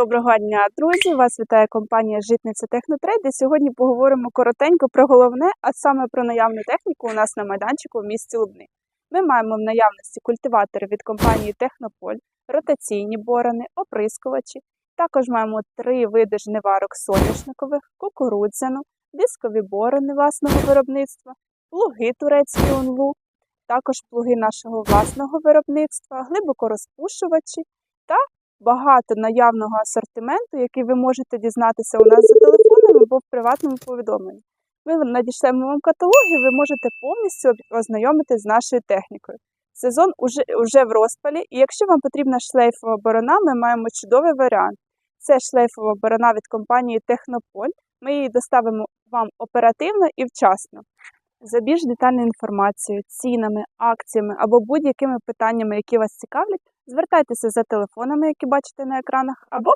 Доброго дня, друзі! Вас вітає компанія Житниця Технотрейд. І сьогодні поговоримо коротенько про головне, а саме про наявну техніку у нас на майданчику в місті Лубни. Ми маємо в наявності культиватори від компанії Технополь, ротаційні борони, оприскувачі. Також маємо три види жниварок соняшникових, кукурудзяну, дискові борони власного виробництва, плуги турецькі онлу, також плуги нашого власного виробництва, глибокорозпушувачі багато наявного асортименту, який ви можете дізнатися у нас за телефоном або в приватному повідомленні. Ми надішлемо вам каталог ви можете повністю ознайомитись з нашою технікою. Сезон уже, уже в розпалі, і якщо вам потрібна шлейфова борона, ми маємо чудовий варіант. Це шлейфова борона від компанії Технополь. Ми її доставимо вам оперативно і вчасно. За більш детальною інформацією, цінами, акціями або будь-якими питаннями, які вас цікавлять, звертайтеся за телефонами, які бачите на екранах, або